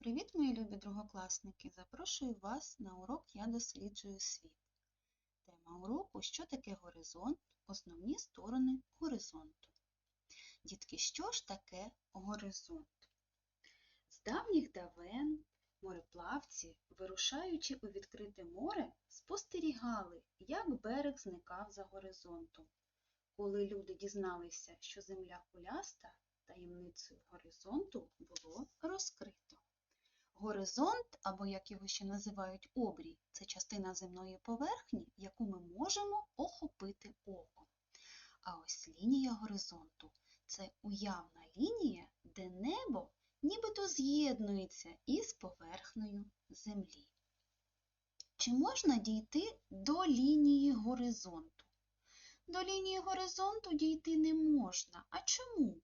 Привіт, мої любі другокласники! Запрошую вас на урок Я досліджую світ. Тема уроку Що таке горизонт? Основні сторони горизонту. Дітки, що ж таке горизонт? З давніх давен мореплавці, вирушаючи у відкрите море, спостерігали, як берег зникав за горизонтом. Коли люди дізналися, що земля куляста, таємницею горизонту було розкрито. Горизонт, або як його ще називають обрій, це частина земної поверхні, яку ми можемо охопити оком. А ось лінія горизонту це уявна лінія, де небо нібито з'єднується із поверхнею землі. Чи можна дійти до лінії горизонту? До лінії горизонту дійти не можна. А чому?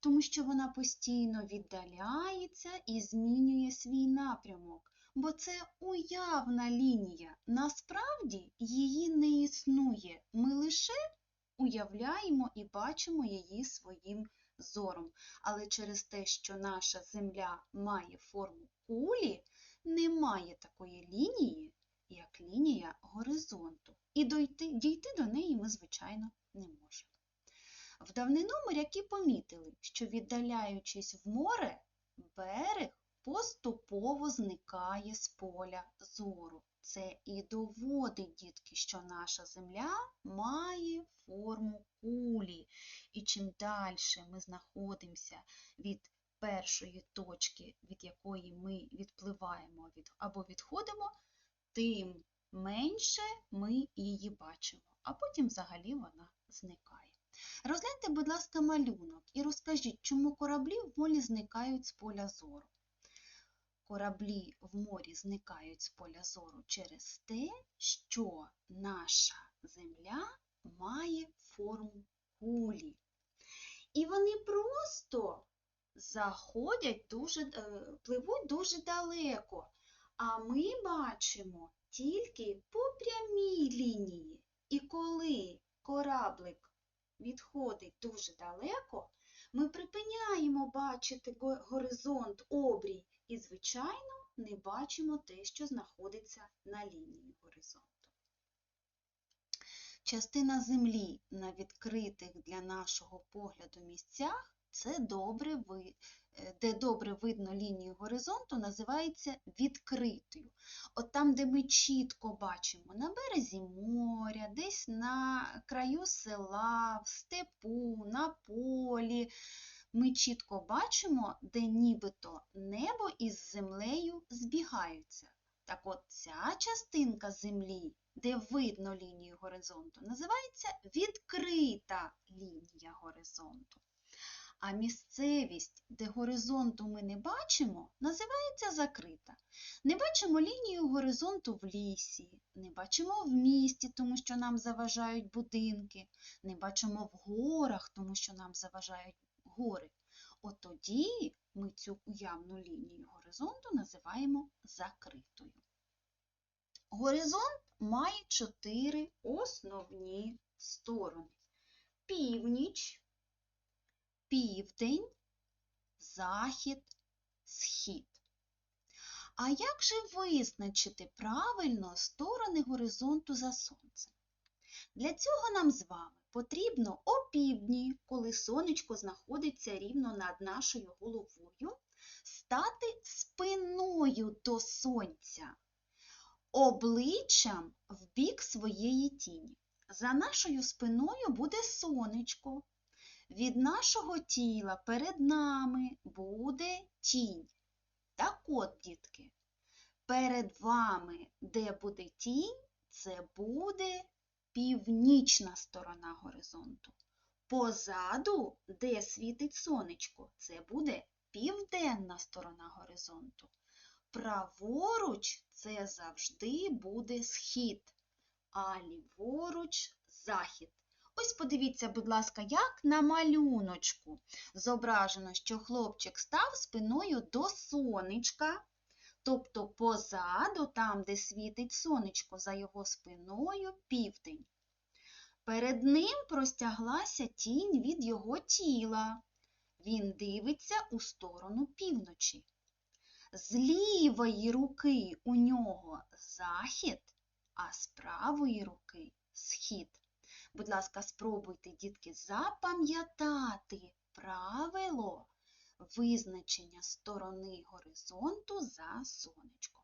Тому що вона постійно віддаляється і змінює свій напрямок, бо це уявна лінія. Насправді її не існує. Ми лише уявляємо і бачимо її своїм зором. Але через те, що наша Земля має форму кулі, немає такої лінії, як лінія горизонту. І дойти, дійти до неї ми, звичайно, не можемо. В давнину моряки помітили, що віддаляючись в море, берег поступово зникає з поля зору. Це і доводить, дітки, що наша земля має форму кулі. І чим далі ми знаходимося від першої точки, від якої ми відпливаємо або відходимо, тим менше ми її бачимо, а потім взагалі вона зникає. Розгляньте, будь ласка, малюнок і розкажіть, чому кораблі в морі зникають з поля зору. Кораблі в морі зникають з поля зору через те, що наша земля має форму кулі. І вони просто заходять дуже, е, пливуть дуже далеко. А ми бачимо тільки по прямій лінії. І коли кораблик відходить дуже далеко, ми припиняємо бачити горизонт обрій і, звичайно, не бачимо те, що знаходиться на лінії горизонту. Частина землі на відкритих для нашого погляду місцях це добре ви, е, де добре видно лінію горизонту, називається відкритою. От там, де ми чітко бачимо на березі моря, десь на краю села, в степу, на полі. Ми чітко бачимо, де нібито небо із землею збігаються. Так от ця частинка землі, де видно лінію горизонту, називається відкрита лінія горизонту. А місцевість, де горизонту ми не бачимо, називається закрита. Не бачимо лінію горизонту в лісі, не бачимо в місті, тому що нам заважають будинки, не бачимо в горах, тому що нам заважають гори. От тоді ми цю уявну лінію горизонту називаємо закритою. Горизонт має чотири основні сторони. Північ, південь, захід, схід. А як же визначити правильно сторони горизонту за сонцем? Для цього нам з вами потрібно опівдні, коли сонечко знаходиться рівно над нашою головою, стати спиною до сонця, обличчям в бік своєї тіні. За нашою спиною буде сонечко, від нашого тіла перед нами буде тінь. Так от, дітки, перед вами, де буде тінь, це буде північна сторона горизонту. Позаду, де світить сонечко, це буде південна сторона горизонту. Праворуч це завжди буде схід, а ліворуч захід. Ось подивіться, будь ласка, як на малюночку зображено, що хлопчик став спиною до сонечка, тобто позаду, там, де світить сонечко, за його спиною південь. Перед ним простяглася тінь від його тіла. Він дивиться у сторону півночі. З лівої руки у нього захід, а з правої руки схід. Будь ласка, спробуйте, дітки, запам'ятати правило визначення сторони горизонту за сонечком.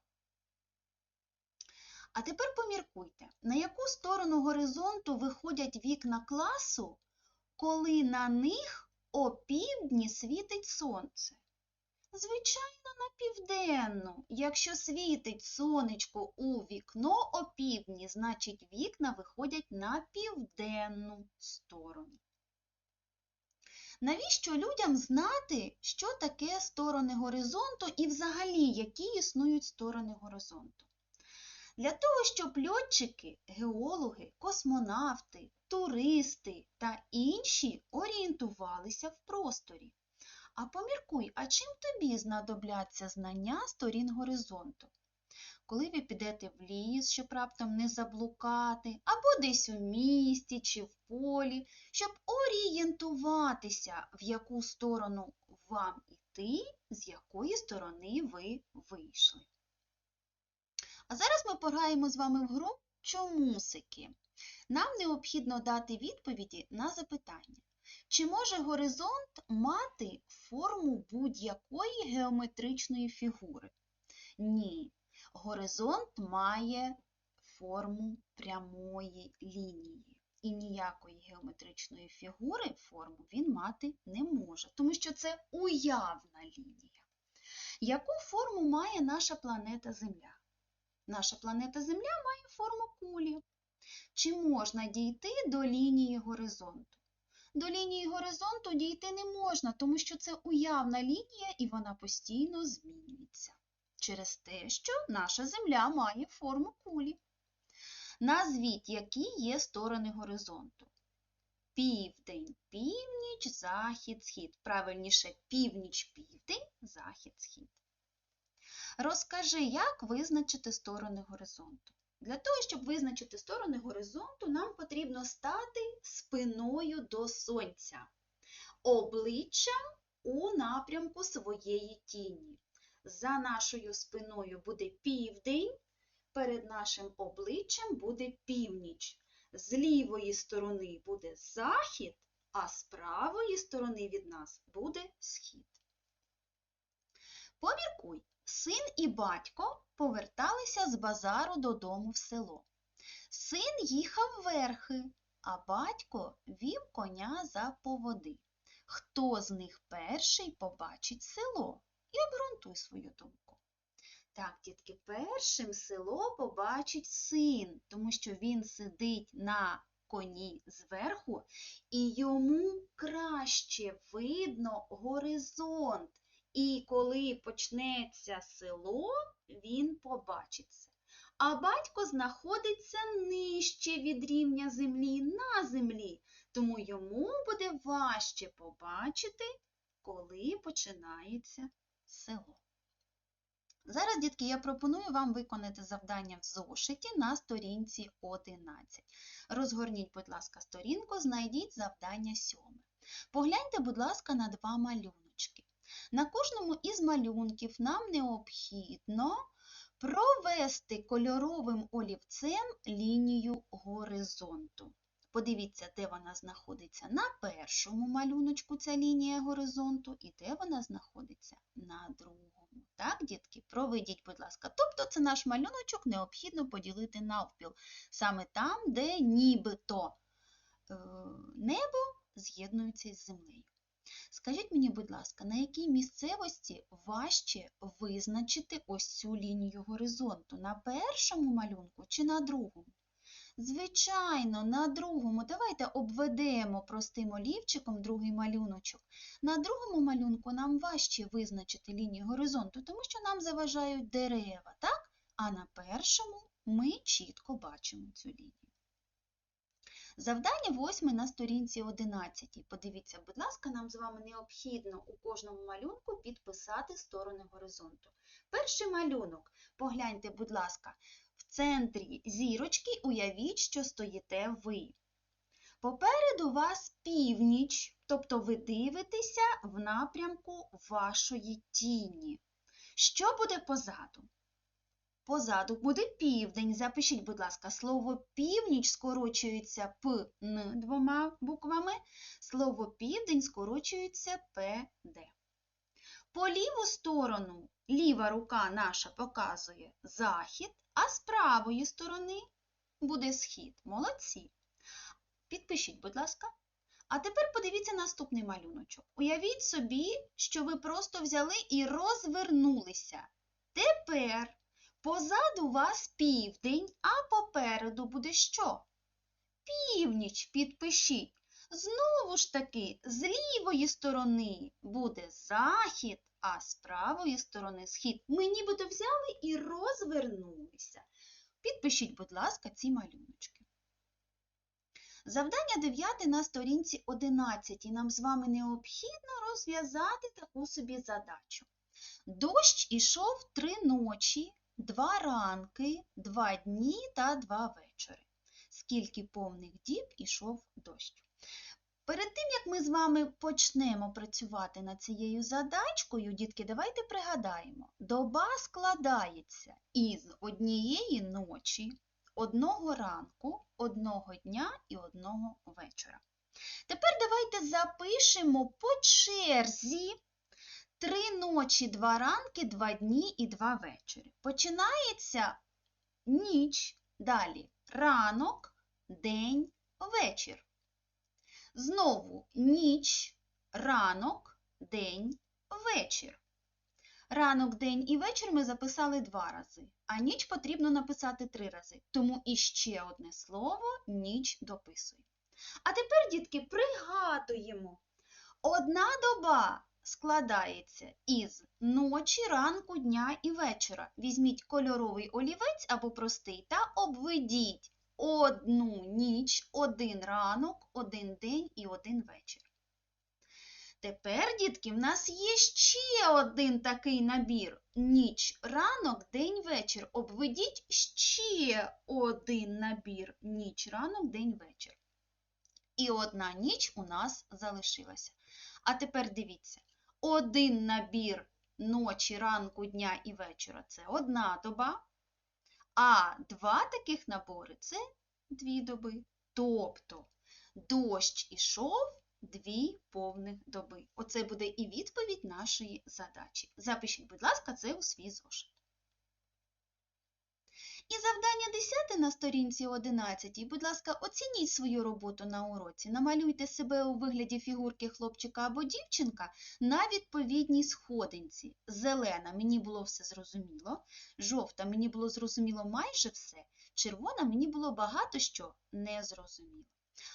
А тепер поміркуйте, на яку сторону горизонту виходять вікна класу, коли на них опівдні світить сонце? Звичайно, на південну. Якщо світить сонечко у вікно опівдні, значить вікна виходять на південну сторону. Навіщо людям знати, що таке сторони горизонту і взагалі, які існують сторони горизонту? Для того, щоб льотчики, геологи, космонавти, туристи та інші орієнтувалися в просторі. А поміркуй, а чим тобі знадобляться знання сторін горизонту? Коли ви підете в ліс, щоб раптом не заблукати, або десь у місті чи в полі, щоб орієнтуватися, в яку сторону вам іти, з якої сторони ви вийшли. А зараз ми пограємо з вами в гру чомусики. Нам необхідно дати відповіді на запитання. Чи може горизонт мати форму будь-якої геометричної фігури? Ні. Горизонт має форму прямої лінії. І ніякої геометричної фігури форму він мати не може, тому що це уявна лінія. Яку форму має наша планета Земля? Наша планета Земля має форму кулі. Чи можна дійти до лінії горизонту? До лінії горизонту дійти не можна, тому що це уявна лінія і вона постійно змінюється. Через те, що наша Земля має форму кулі. Назвіть, які є сторони горизонту. Південь, північ, захід, схід. Правильніше північ, південь, захід, схід. Розкажи, як визначити сторони горизонту. Для того, щоб визначити сторони горизонту, нам потрібно стати спиною до сонця, обличчям у напрямку своєї тіні. За нашою спиною буде південь, перед нашим обличчям буде північ. З лівої сторони буде захід, а з правої сторони від нас буде схід. Поміркуй, син і батько поверталися з базару додому в село. Син їхав верхи, а батько вів коня за поводи. Хто з них перший побачить село? І обґрунтуй свою думку. Так, дітки, першим село побачить син, тому що він сидить на коні зверху, і йому краще видно горизонт. І коли почнеться село, він побачить це. А батько знаходиться нижче від рівня землі на землі, тому йому буде важче побачити, коли починається село. Зараз, дітки, я пропоную вам виконати завдання в зошиті на сторінці 11. Розгорніть, будь ласка, сторінку, знайдіть завдання 7. Погляньте, будь ласка, на два малюночки. На кожному із малюнків нам необхідно провести кольоровим олівцем лінію горизонту. Подивіться, де вона знаходиться на першому малюночку, ця лінія горизонту, і де вона знаходиться на другому. Так, дітки, проведіть, будь ласка. Тобто це наш малюночок необхідно поділити навпіл. Саме там, де нібито е, небо з'єднується з землею. Скажіть мені, будь ласка, на якій місцевості важче визначити ось цю лінію горизонту? На першому малюнку чи на другому? Звичайно, на другому. Давайте обведемо простим олівчиком другий малюночок. На другому малюнку нам важче визначити лінію горизонту, тому що нам заважають дерева, так? А на першому ми чітко бачимо цю лінію. Завдання восьме на сторінці 11. Подивіться, будь ласка, нам з вами необхідно у кожному малюнку підписати сторони горизонту. Перший малюнок, погляньте, будь ласка, в центрі зірочки уявіть, що стоїте ви. Попереду вас північ, тобто ви дивитеся в напрямку вашої тіні. Що буде позаду? Позаду буде південь. Запишіть, будь ласка, слово північ скорочується П Н двома буквами. Слово південь скорочується П Д. По ліву сторону ліва рука наша показує захід, а з правої сторони буде схід. Молодці. Підпишіть, будь ласка. А тепер подивіться наступний малюночок. Уявіть собі, що ви просто взяли і розвернулися. Тепер позаду вас південь, а попереду буде що? Північ підпишіть. Знову ж таки, з лівої сторони буде захід, а з правої сторони схід. Ми нібито взяли і розвернулися. Підпишіть, будь ласка, ці малюночки. Завдання 9 на сторінці 11. Нам з вами необхідно розв'язати таку собі задачу. Дощ ішов три ночі, два ранки, два дні та два вечори. Скільки повних діб ішов дощ? Перед тим, як ми з вами почнемо працювати над цією задачкою, дітки, давайте пригадаємо, доба складається із однієї ночі, одного ранку, одного дня і одного вечора. Тепер давайте запишемо по черзі три ночі, два ранки, два дні і два вечори. Починається ніч, далі ранок, день, вечір. Знову ніч, ранок, день, вечір. Ранок, день і вечір ми записали два рази, а ніч потрібно написати три рази. Тому іще одне слово ніч дописуємо. А тепер, дітки, пригадуємо. Одна доба складається із ночі, ранку, дня і вечора. Візьміть кольоровий олівець або простий та обведіть одну ніч, один ранок, один день і один вечір. Тепер, дітки, в нас є ще один такий набір. Ніч, ранок, день, вечір. Обведіть ще один набір. Ніч, ранок, день, вечір. І одна ніч у нас залишилася. А тепер дивіться, один набір ночі, ранку, дня і вечора це одна доба. А два таких набори це дві доби. Тобто дощ ішов дві повних доби. Оце буде і відповідь нашої задачі. Запишіть, будь ласка, це у свій зошит. І завдання 10 на сторінці 11. Будь ласка, оцініть свою роботу на уроці. Намалюйте себе у вигляді фігурки хлопчика або дівчинка на відповідній сходинці. Зелена мені було все зрозуміло, жовта мені було зрозуміло майже все, червона мені було багато що не зрозуміло.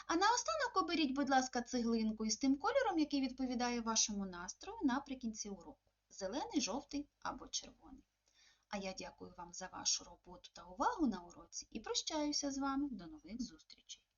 А наостанок оберіть, будь ласка, цеглинку із тим кольором, який відповідає вашому настрою наприкінці уроку. Зелений, жовтий або червоний. А я дякую вам за вашу роботу та увагу на уроці і прощаюся з вами. До нових зустрічей!